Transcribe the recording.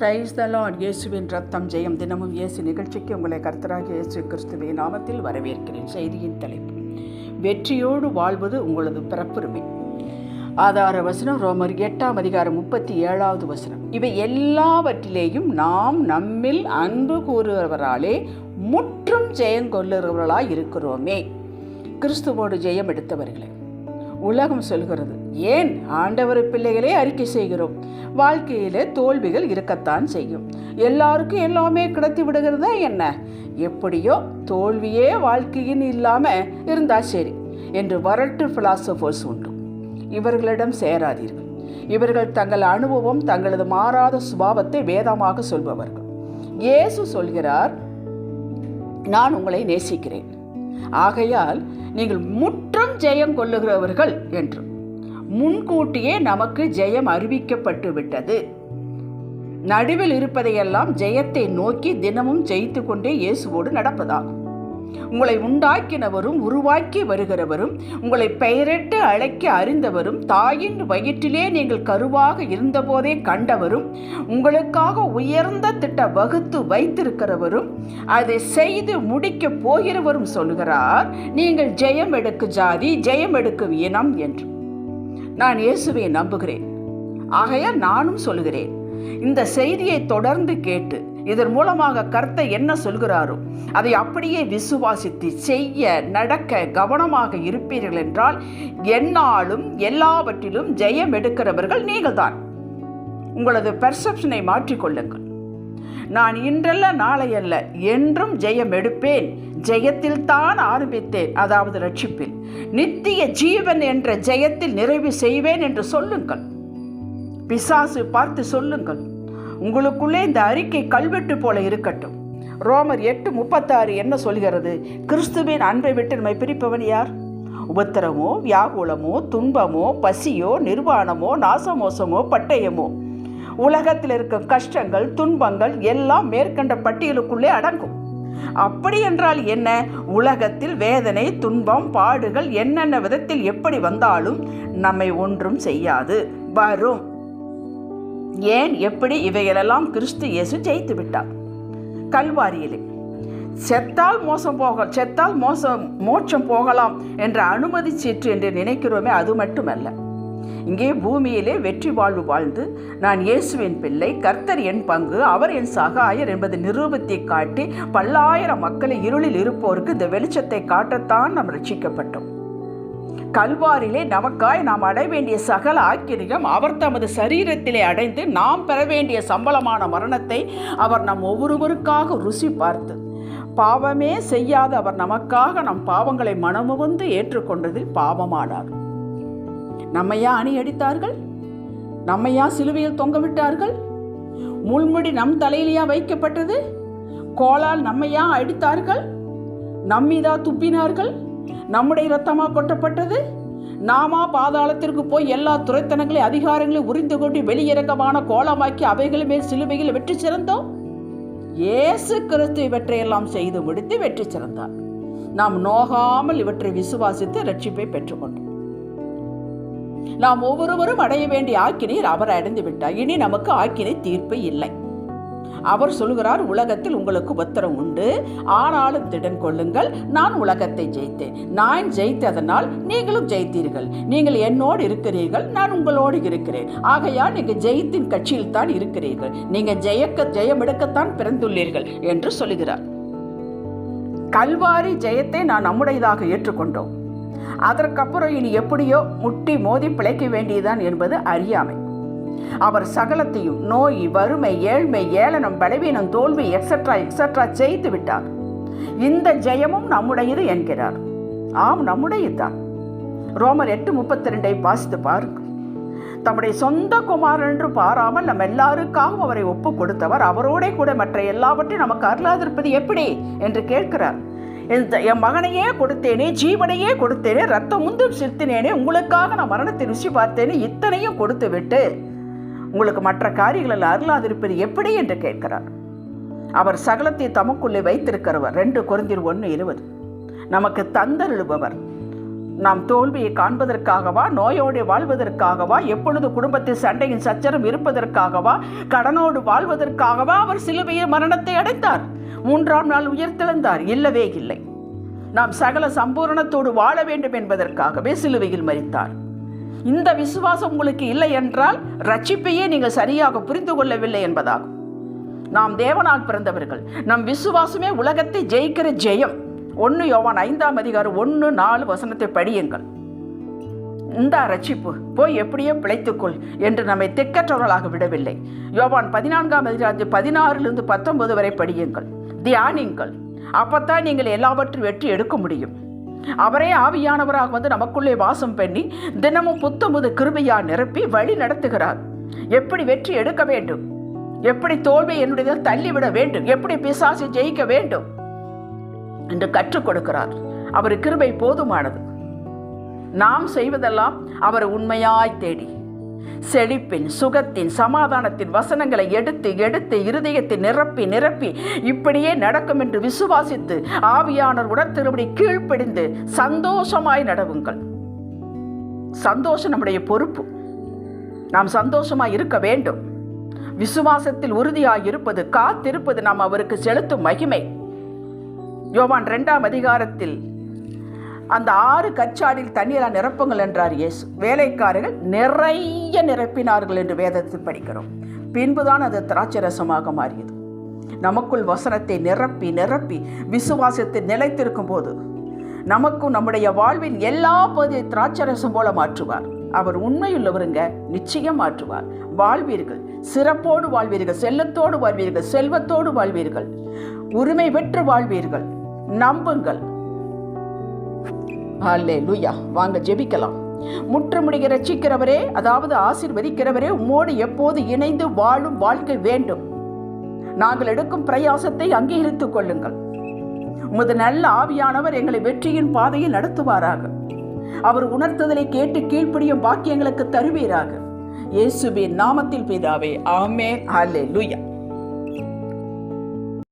Praise the Lord இயேசுவின் ரத்தம் ஜெயம். தினமும் இயேசு நிகழ்ச்சிக்கு உங்களை கர்த்தராக இயேசு கிறிஸ்துவின் நாமத்தில் வரவேற்கிறேன். செய்தியின் தலைப்பு வெற்றியோடு வாழ்வது உங்களது பிறப்புரிமை. ஆதார வசனம் ரோமர் எட்டாம் அதிகாரம் முப்பத்தி ஏழாவது வசனம். இவை எல்லாவற்றிலேயும் நாம் நம்மில் அன்பு கூறுகிறவராலே முற்றும் ஜெயங்கொள்ளுகிறவர்களாய் இருக்கிறோமே. கிறிஸ்துவோடு ஜெயம் எடுத்தவர்களே உலகம் சொல்கிறது ஏன் ஆண்டவர் பிள்ளைகளே அறிக்கை செய்கிறோம்? வாழ்க்கையிலே தோல்விகள் இருக்கத்தான் செய்யும். எல்லாருக்கும் எல்லாமே கிடைத்து விடுகிறதா என்ன? எப்படியோ தோல்வியே வாழ்க்கையின் இல்லாமல் இருந்தால் சரி என்று வரட்டு ஃபிலாசபர்ஸ் உண்டு. இவர்களிடம் சேராதீர்கள். இவர்கள் தங்கள் அனுபவம் தங்களது மாறாத சுபாவத்தை வேதமாக சொல்பவர்கள். இயேசு சொல்கிறார் நான் உங்களை நேசிக்கிறேன். ஆகையால் நீங்கள் முற்றும் ஜெயம் கொள்ளுகிறவர்கள் என்று. முன்கூட்டியே நமக்கு ஜெயம் அறிவிக்கப்பட்டு விட்டது நடுவில் இருப்பதையெல்லாம் ஜெயத்தை நோக்கி தினமும் ஜெயித்து கொண்டே இயேசுவோடு நடப்பதாகும். உங்களை உண்டாக்கினவரும் உருவாக்கி வருகிறவரும் உங்களை பெயரிட்டு அழைக்க அறிந்தவரும் தாயின் வயிற்றிலே நீங்கள் கருவாக இருந்தபோதே கண்டவரும் உங்களுக்காக உயர்ந்த திட்ட வகுத்து வைத்திருக்கிறவரும் அதை செய்து முடிக்க போகிறவரும் சொல்கிறார் நீங்கள் ஜெயம் எடுக்கு ஜாதி ஜெயம் எடுக்கும் இனம் என்று. நான் இயேசுவை நம்புகிறேன். ஆகையால் நானும் சொல்கிறேன் இந்த செய்தியை தொடர்ந்து கேட்டு இதன் மூலமாக கர்த்த என்ன சொல்கிறாரோ அதை அப்படியே விசுவாசித்து செய்ய நடக்க கவனமாக இருப்பீர்கள் என்றால் எந்நாளும் எல்லாவற்றிலும் ஜெயம் எடுக்கிறவர்கள் நீங்கள்தான். உங்களது பெர்செப்ஷனை மாற்றிக்கொள்ளுங்கள். நான் இன்றல்ல நாளையல்ல என்றும் ஜெயம் எடுப்பேன் ஜெயத்தில் தான் ஆரம்பித்தேன் அதாவது ரட்சிப்பில். நித்திய ஜீவன் என்ற ஜெயத்தில் நிறைவு செய்வேன் என்று சொல்லுங்கள். பிசாசு பார்த்து சொல்லுங்கள் உங்களுக்குள்ளே இந்த அறிக்கை கல்வெட்டு போல இருக்கட்டும். ரோமர் எட்டு முப்பத்தாறு என்ன சொல்கிறது? கிறிஸ்துவின் அன்பை விட்டு நம்மை பிரிப்பவன் யார்? உபத்திரமோ வியாகுலமோ துன்பமோ பசியோ நிர்வாணமோ நாசமோசமோ பட்டயமோ. உலகத்தில் இருக்கும் கஷ்டங்கள் துன்பங்கள் எல்லாம் மேற்கண்ட பட்டியலுக்குள்ளே அடங்கும். அப்படி என்றால் என்ன? உலகத்தில் வேதனை துன்பம் பாடுகள் என்னென்ன விதத்தில் எப்படி வந்தாலும் நம்மை ஒன்றும் செய்யாது. வரும். ஏன்? எப்படி? இவைகளெல்லாம் கிறிஸ்து இயேசு ஜெயித்து விட்டார். கல்வாரியிலே. செத்தால் மோசம் போக செத்தால் மோசம் மோட்சம் போகலாம் என்ற அனுமதி சீற்று என்று நினைக்கிறோமே அது மட்டுமல்ல. இங்கே பூமியிலே வெற்றி வாழ்வு வாழ்ந்து நான் இயேசுவின் பிள்ளை கர்த்தர் என் பங்கு அவர் என் சகாயர் என்பது நிரூபத்தை காட்டி பல்லாயிரம் மக்களை இருளில் இருப்போருக்கு இந்த வெளிச்சத்தை காட்டத்தான் நாம் ரட்சிக்கப்பட்டோம் கல்வாரிலே நமக்காய் நாம் அடைய வேண்டிய சகல ஆக்கிரியம் அவர் தமது சரீரத்திலே அடைந்து நாம் பெற வேண்டிய சம்பளமான மரணத்தை அவர் நம் ஒவ்வொருவருக்காக ருசி பார்த்து பாவமே செய்யாத அவர் நமக்காக நம் பாவங்களை மனமுவந்து ஏற்றுக்கொண்டதில் பாவமானார். நம்மையா அணி அடித்தார்கள் நம்மையா சிலுவையில் தொங்க விட்டார்கள் முள்முடி நம் தலையிலேயா வைக்கப்பட்டது? கோலால் நம்மையா அடித்தார்கள்? நம்மீதா துப்பினார்கள்? நம்முடைய இரத்தமா கொட்டப்பட்டது? நாமா பாதாளத்திற்கு போய் எல்லா துறைத்தனங்களையும் அதிகாரங்களையும் உறிந்து கொண்டு வெளியிறக்கமான கோலமாக்கி அவைகள் மேல் சிலுவையில் வெற்றி சிறந்தோம்? இயேசு கிறிஸ்து இவற்றையெல்லாம் செய்து முடித்து வெற்றி சிறந்தார். நாம் நோகாமல் இவற்றை விசுவாசித்து ரட்சிப்பை பெற்றுக்கொண்டோம். நாம் ஒவ்வொருவரும் அடைய வேண்டிய ஆக்கினீர் அவர் அடைந்து விட்டார். இனி நமக்கு ஆக்கினை தீர்ப்பு இல்லை. அவர் சொல்கிறார் உலகத்தில் உங்களுக்கு உத்தரம் உண்டு. ஆனாலும் திடன் கொள்ளுங்கள். நான் உலகத்தை ஜெயித்தேன். நான் ஜெயித்ததனால் நீங்களும் ஜெயித்தீர்கள். நீங்கள் என்னோடு இருக்கிறீர்கள். நான் உங்களோடு இருக்கிறேன். ஆகையால் நீங்கள் ஜெயித்தின் கட்சியில் தான் இருக்கிறீர்கள். நீங்கள் ஜெயக்க ஜெயமெடுக்கத்தான் பிறந்துள்ளீர்கள் என்று சொல்லுகிறார் கல்வாரி ஜெயத்தை நான் நம்முடையதாக ஏற்றுக்கொண்டோம். அதற்கப்புறம் இனி எப்படியோ முட்டி மோதி பிழைக்க வேண்டியதுதான் என்பது அறியாமை. அவர் சகலத்தையும் நோய் வறுமை ஏழ்மை ஏளனம் பலவீனம் தோல்வி எக்ஸட்ரா எக்ஸட்ரா ஜெயித்து விட்டார். இந்த ஜெயமும் நம்முடையது என்கிறார். ஆம் நம்முடையதுதான். ரோமர் எட்டு முப்பத்தி ரெண்டை வாசித்து பாருங்கள் தம்முடைய சொந்த குமாரன் என்று பாராமல் நம்ம எல்லாருக்காகவும் அவரை ஒப்பு கொடுத்தவர். அவரோட கூட மற்ற எல்லாவற்றையும் நமக்கு அருளாதிருப்பது எப்படி? என்று கேட்கிறார். என் மகனையே கொடுத்தேனே ஜீவனையே கொடுத்தேனே ரத்தம் முந்தும் செலுத்தினேனே உங்களுக்காக நான் மரணத்தை ருசி பார்த்தேனே இத்தனையும் கொடுத்து விட்டு உங்களுக்கு மற்ற காரியங்களில் அருளாதிருப்பது எப்படி என்று கேட்கிறார். அவர் சகலத்தை தமக்குள்ளே வைத்திருக்கிறவர் ரெண்டு குறைந்தர் ஒன்று இருபது. நமக்கு தந்தருளுபவர். நாம் தோல்வியை காண்பதற்காகவா நோயோடு வாழ்வதற்காகவா எப்பொழுது குடும்பத்தில் சண்டையின் சச்சரம் இருப்பதற்காகவா கடனோடு வாழ்வதற்காகவா அவர் சிலுவையை மரணத்தை அடைத்தார் மூன்றாம் நாள் உயிர்த்தெழுந்தார் இல்லவே இல்லை. நாம் சகல சம்பூரணத்தோடு வாழ வேண்டும் என்பதற்காகவே சிலுவையில் மறித்தார் இந்த விசுவாசம் உங்களுக்கு இல்லை என்றால் ரட்சிப்பையே நீங்கள் சரியாக புரிந்து கொள்ளவில்லை என்பதாகும். நாம் தேவனால் பிறந்தவர்கள். நம் விசுவாசமே உலகத்தை ஜெயிக்கிற ஜெயம். ஒன்று யோவான் ஐந்தாம் அதிகாரம் ஒன்று நாலு வசனத்தை படியுங்கள். இந்த ரட்சிப்பு போய் எப்படியோ பிழைத்துக்கொள் என்று நம்மை திக்கற்றவர்களாக விடவில்லை. யோவான் பதினான்காம் அதிகாரத்தில் பதினாறிலிருந்து பத்தொன்பது வரை படியுங்கள். தியானிங்கள். அப்பத்தான் நீங்கள் எல்லாவற்றையும் வெற்றி எடுக்க முடியும். அவரே ஆவியானவராக வந்து நமக்குள்ளே வாசம் பண்ணி தினமும் புத்தமுது கிருபையா நிரப்பி வழி நடத்துகிறார். எப்படி வெற்றி எடுக்க வேண்டும்? எப்படி தோல்வி என்னுடைய தள்ளிவிட வேண்டும்? எப்படி பிசாசி ஜெயிக்க வேண்டும்? என்று கற்றுக் கொடுக்கிறார். அவர் கிருபை போதுமானது. நாம் செய்வதெல்லாம் அவர் உண்மையாய் தேடி. செழிப்பின் சுகத்தின் சமாதானத்தின் வசனங்களை எடுத்து எடுத்து இருதயத்தை நிரப்பி நிரப்பி இப்படியே நடக்கும் என்று விசுவாசித்து ஆவியானவர் உடற்திருபடி கீழ்ப்படிந்து சந்தோஷமாய் நடவுங்கள். சந்தோஷம் நம்முடைய பொறுப்பு. நாம் சந்தோஷமாய் இருக்க வேண்டும். விசுவாசத்தில் உறுதியாக இருப்பது காத்திருப்பது நாம் அவருக்கு செலுத்தும் மகிமை. யோவான் இரண்டாம் அதிகாரத்தில் அந்த ஆறு கச்சாடில் தண்ணீராக நிரப்புங்கள் என்றார் இயேசு. வேலைக்காரர்கள் நிறைய நிரப்பினார்கள் என்று வேதத்தில் படிக்கிறோம். பின்புதான் அது திராட்சரசமாக மாறியது. நமக்குள் வசனத்தை நிரப்பி நிரப்பி விசுவாசத்தை நிலைத்திருக்கும் போது நமக்கும் நம்முடைய வாழ்வின் எல்லா பகுதியை திராட்சரசம் போல மாற்றுவார். அவர் உண்மையுள்ளவருங்க நிச்சயம் மாற்றுவார். வாழ்வீர்கள் சிறப்போடு வாழ்வீர்கள் செல்லத்தோடு வாழ்வீர்கள் செல்வத்தோடு வாழ்வீர்கள். உரிமை பெற்று வாழ்வீர்கள். நம்புங்கள். அல்லே லூயா வாங்க ஜெபிக்கலாம். முற்றுமுடிக ரட்சிக்கிறவரே அதாவது ஆசிர்வதிக்கிறவரே உம்மோடு எப்போது இணைந்து வாழும் வாழ்க்கை வேண்டும். நாங்கள் எடுக்கும் பிரயாசத்தை அங்கீகரித்துக் கொள்ளுங்கள். உமது நல்ல ஆவியானவர் எங்களை வெற்றியின் பாதையில் நடத்துவாராக. அவர் உணர்த்துதலை கேட்டு கீழ்ப்படியும் பாக்கியங்களுக்கு தருவீராக. இயேசுவின் நாமத்தில் பிதாவே ஆமே அல்லே லூயா